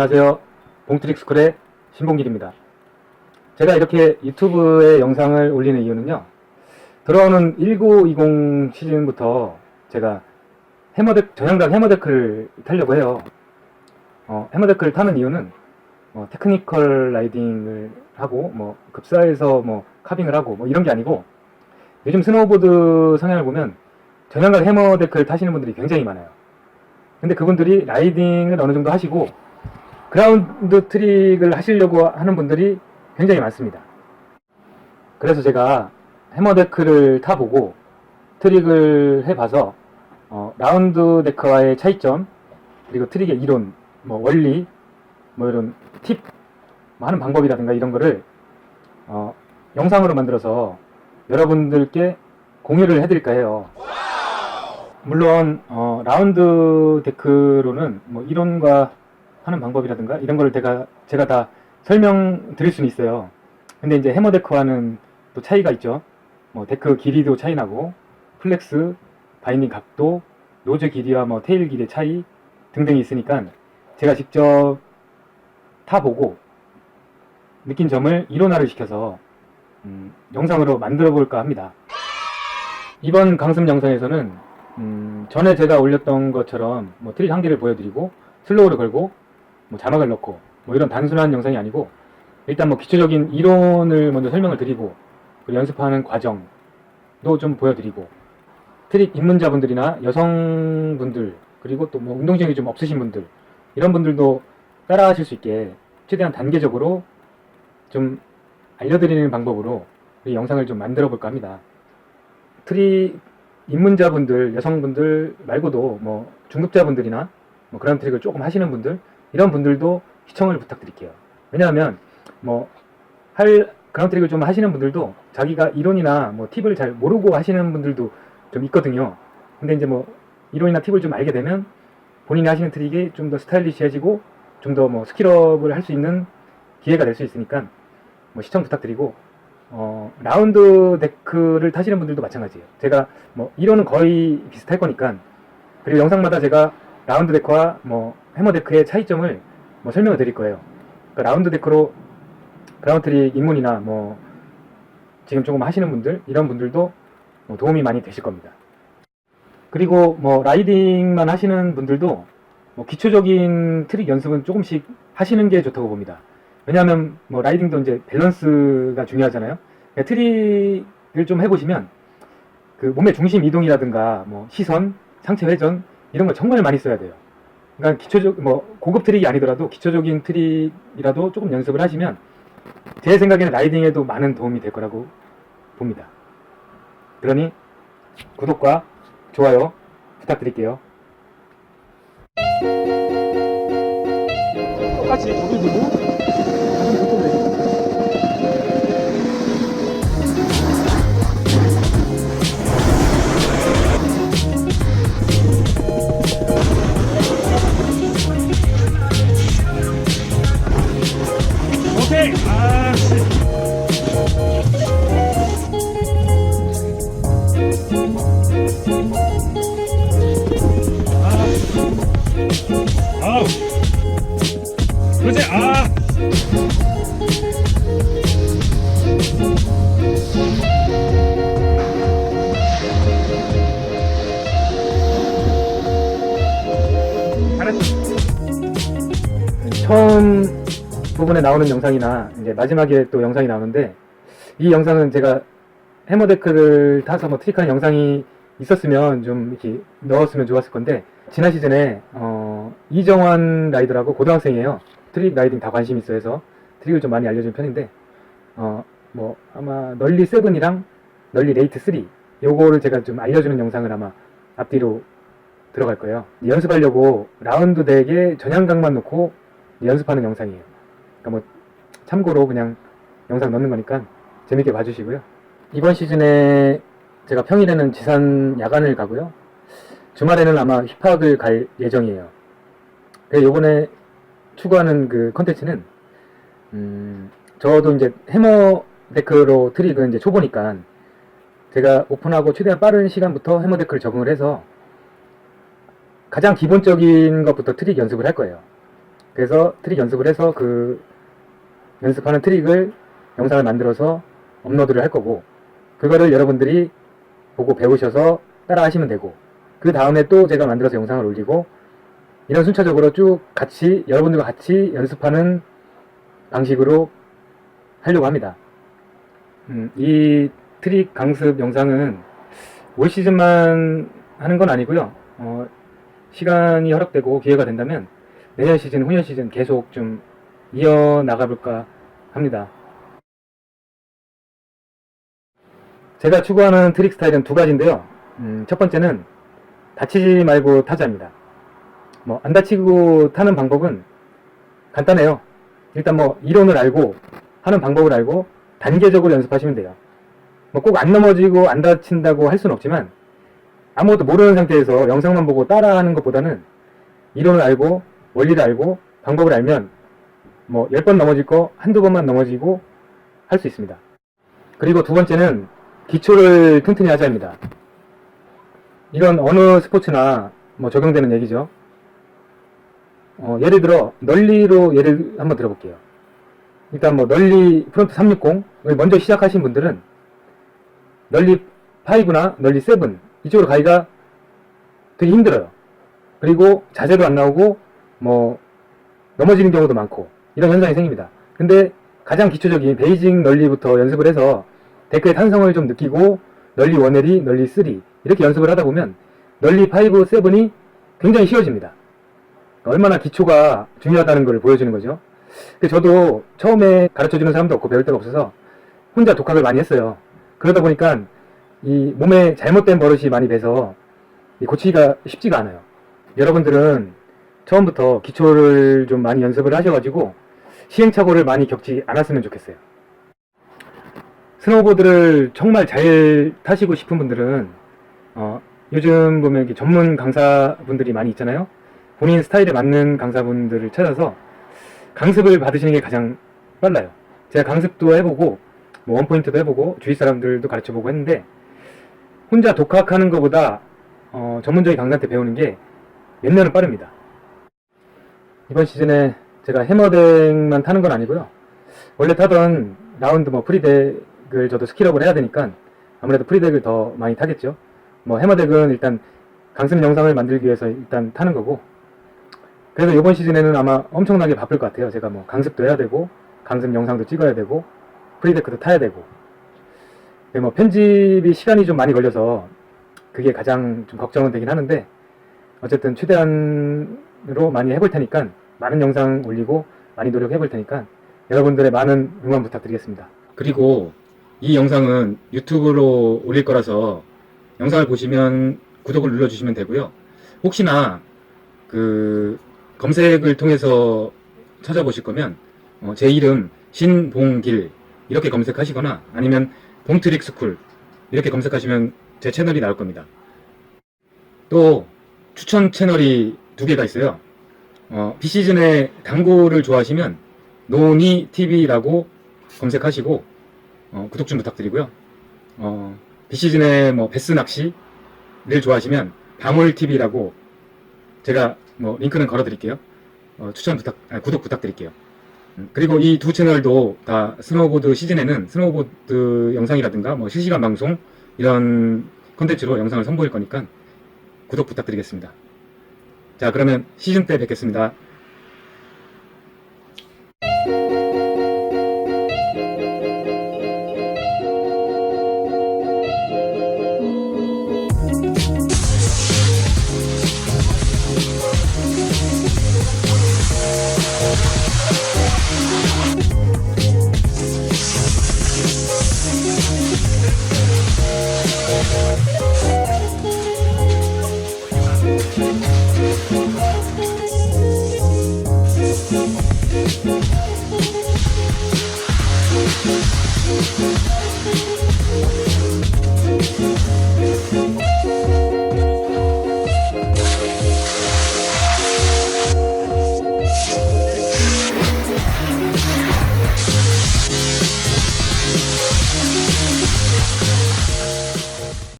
안녕하세요. 봉트릭스쿨의 신봉길입니다. 제가 이렇게 유튜브에 영상을 올리는 이유는요. 들어오는 1920 시즌부터 제가 해머데크, 전향각 해머데크를 타려고 해요. 어, 해머데크를 타는 이유는 뭐 테크니컬 라이딩을 하고 뭐 급사에서 뭐 카빙을 하고 뭐 이런 게 아니고 요즘 스노우보드 성향을 보면 전향각 해머데크를 타시는 분들이 굉장히 많아요. 근데 그분들이 라이딩을 어느 정도 하시고 그라운드 트릭을 하시려고 하는 분들이 굉장히 많습니다. 그래서 제가 해머데크를 타보고 트릭을 해봐서 어, 라운드 데크와의 차이점 그리고 트릭의 이론, 뭐 원리, 뭐 이런 팁, 뭐 하는 방법이라든가 이런 거를 어, 영상으로 만들어서 여러분들께 공유를 해드릴까 해요. 물론 어, 라운드 데크로는 뭐 이론과 하는 방법이라든가 이런 걸 제가 제가 다 설명 드릴 수는 있어요. 근데 이제 해머 데크와는 또 차이가 있죠. 뭐 데크 길이도 차이 나고 플렉스, 바인딩 각도, 노즈 길이와 뭐 테일 길이의 차이 등등이 있으니까 제가 직접 타보고 느낀 점을 이론화를 시켜서 음, 영상으로 만들어 볼까 합니다. 이번 강습 영상에서는 음, 전에 제가 올렸던 것처럼 뭐 트릭 한 개를 보여드리고 슬로우를 걸고 뭐 자막을 넣고 뭐 이런 단순한 영상이 아니고 일단 뭐 기초적인 이론을 먼저 설명을 드리고 그리고 연습하는 과정도 좀 보여드리고 트릭 입문자분들이나 여성분들 그리고 또 뭐 운동신경이 좀 없으신 분들 이런 분들도 따라하실 수 있게 최대한 단계적으로 좀 알려드리는 방법으로 이 영상을 좀 만들어 볼까 합니다. 트릭 입문자분들, 여성분들 말고도 뭐 중급자분들이나 뭐 그런 트릭을 조금 하시는 분들 이런 분들도 시청을 부탁드릴게요. 왜냐하면 뭐 할 그런 트릭을 좀 하시는 분들도 자기가 이론이나 뭐 팁을 잘 모르고 하시는 분들도 좀 있거든요. 근데 이제 뭐 이론이나 팁을 좀 알게 되면 본인이 하시는 트릭이 좀 더 스타일리시해지고 좀 더 뭐 스킬업을 할 수 있는 기회가 될 수 있으니까 뭐 시청 부탁드리고 어, 라운드 데크를 타시는 분들도 마찬가지예요. 제가 뭐 이론은 거의 비슷할 거니까 그리고 영상마다 제가 라운드 데크와 뭐 해머 데크의 차이점을 뭐 설명을 드릴 거예요. 그러니까 라운드 데크로 그라운드 트릭 입문이나 뭐 지금 조금 하시는 분들 이런 분들도 뭐 도움이 많이 되실 겁니다. 그리고 뭐 라이딩만 하시는 분들도 뭐 기초적인 트릭 연습은 조금씩 하시는 게 좋다고 봅니다. 왜냐하면 뭐 라이딩도 이제 밸런스가 중요하잖아요. 그러니까 트릭을 좀 해보시면 그 몸의 중심 이동이라든가 뭐 시선, 상체 회전 이런 걸 정말 많이 써야 돼요. 그러니까 기초적 뭐 고급 트릭이 아니더라도 기초적인 트릭이라도 조금 연습을 하시면 제 생각에는 라이딩에도 많은 도움이 될 거라고 봅니다. 그러니 구독과 좋아요 부탁드릴게요. 똑같이 두개 두고 처음 부분에 나오는 영상이나 이제 마지막에 또 영상이 나오는데 이 영상은 제가 해머 데크를 타서 뭐 트릭하는 영상이 있었으면 좀 이렇게 넣었으면 좋았을 건데 지난 시즌에 어, 이정환 라이더라고 고등학생이에요 트릭 라이딩 다 관심 있어 해서 트릭을 좀 많이 알려준 편인데 어, 뭐 아마 널리 세븐이랑 널리 레이트 3 요거를 제가 좀 알려주는 영상을 아마 앞뒤로 들어갈 거예요 연습하려고 라운드 덱에 전향각만 놓고 연습하는 영상이에요. 그러니까 뭐 참고로 그냥 영상 넣는 거니까 재밌게 봐주시고요. 이번 시즌에 제가 평일에는 지산 야간을 가고요. 주말에는 아마 힙학을 갈 예정이에요. 요번에 추구하는 그 컨텐츠는 음, 저도 이제 해머 데크로 트릭은 이제 초보니까 제가 오픈하고 최대한 빠른 시간부터 해머 데크를 적응을 해서 가장 기본적인 것부터 트릭 연습을 할 거예요. 그래서 트릭 연습을 해서 그 연습하는 트릭을 영상을 만들어서 업로드를 할 거고 그거를 여러분들이 보고 배우셔서 따라 하시면 되고 그 다음에 또 제가 만들어서 영상을 올리고 이런 순차적으로 쭉 같이 여러분들과 같이 연습하는 방식으로 하려고 합니다. 음, 이 트릭 강습 영상은 올 시즌만 하는 건 아니고요. 어, 시간이 허락되고 기회가 된다면 내년 시즌, 후년 시즌 계속 좀 이어 나가볼까 합니다. 제가 추구하는 트릭 스타일은 두 가지인데요. 음, 첫 번째는 다치지 말고 타자입니다. 뭐, 안 다치고 타는 방법은 간단해요. 일단 뭐, 이론을 알고, 하는 방법을 알고, 단계적으로 연습하시면 돼요. 뭐, 꼭 안 넘어지고 안 다친다고 할 수는 없지만, 아무것도 모르는 상태에서 영상만 보고 따라하는 것보다는, 이론을 알고, 원리를 알고, 방법을 알면, 뭐, 10번 넘어질 거, 한두 번만 넘어지고, 할 수 있습니다. 그리고 두 번째는, 기초를 튼튼히 하자입니다. 이건 어느 스포츠나 뭐 적용되는 얘기죠. 어, 예를 들어 널리로 예를 한번 들어볼게요. 일단 뭐 널리 프론트 360을 먼저 시작하신 분들은 널리 5나 널리 7 이쪽으로 가기가 되게 힘들어요. 그리고 자세도 안 나오고 뭐 넘어지는 경우도 많고 이런 현상이 생깁니다. 근데 가장 기초적인 베이징 널리부터 연습을 해서 데크의 탄성을 좀 느끼고 널리 원엘이 널리 3 이렇게 연습을 하다 보면 널리 5, 7이 굉장히 쉬워집니다. 그러니까 얼마나 기초가 중요하다는 걸 보여주는 거죠. 저도 처음에 가르쳐주는 사람도 없고 배울 데가 없어서 혼자 독학을 많이 했어요. 그러다 보니까 이 몸에 잘못된 버릇이 많이 이 고치기가 쉽지가 않아요. 여러분들은 처음부터 기초를 좀 많이 연습을 하셔가지고 시행착오를 많이 겪지 않았으면 좋겠어요. 스노우보드를 정말 잘 타시고 싶은 분들은 어, 요즘 보면 이렇게 전문 강사분들이 많이 있잖아요. 본인 스타일에 맞는 강사분들을 찾아서 강습을 받으시는 게 가장 빨라요. 제가 강습도 해보고 뭐 원포인트도 해보고 주위 사람들도 가르쳐보고 했는데 혼자 독학하는 것보다 어, 전문적인 강사한테 배우는 게 몇 년은 빠릅니다. 이번 시즌에 제가 해머덱만 타는 건 아니고요. 원래 타던 라운드 뭐 프리 덱을 저도 스킬업을 해야 되니까 아무래도 프리덱을 더 많이 타겠죠. 뭐 해머덱은 일단 강습 영상을 만들기 위해서 일단 타는 거고 그래서 이번 시즌에는 아마 엄청나게 바쁠 것 같아요. 제가 뭐 강습도 해야 되고 강습 영상도 찍어야 되고 프리데크도 타야 되고 근데 뭐 편집이 시간이 좀 많이 걸려서 그게 가장 좀 걱정은 되긴 하는데 어쨌든 최대한으로 많이 해볼 테니까 많은 영상 올리고 많이 노력해 볼 테니까 여러분들의 많은 응원 부탁드리겠습니다. 그리고 이 영상은 유튜브로 올릴 거라서 영상을 보시면 구독을 눌러주시면 되고요. 혹시나 그 검색을 통해서 찾아보실 거면 어, 제 이름 신봉길 이렇게 검색하시거나 아니면 봉트릭 스쿨 이렇게 검색하시면 제 채널이 나올 겁니다. 또 추천 채널이 두 개가 있어요. 어, 비시즌에 당구를 좋아하시면 노니 TV라고 검색하시고 어, 구독 좀 부탁드리고요. 어, 비시즌에 뭐 베스 낚시를 좋아하시면 방울 TV라고 제가 뭐 링크는 걸어드릴게요. 어, 추천 부탁, 아, 구독 부탁드릴게요. 음, 그리고 이 두 채널도 다 스노우보드 시즌에는 스노우보드 영상이라든가 뭐 실시간 방송 이런 컨텐츠로 영상을 선보일 거니까 구독 부탁드리겠습니다. 자, 그러면 시즌 때 뵙겠습니다.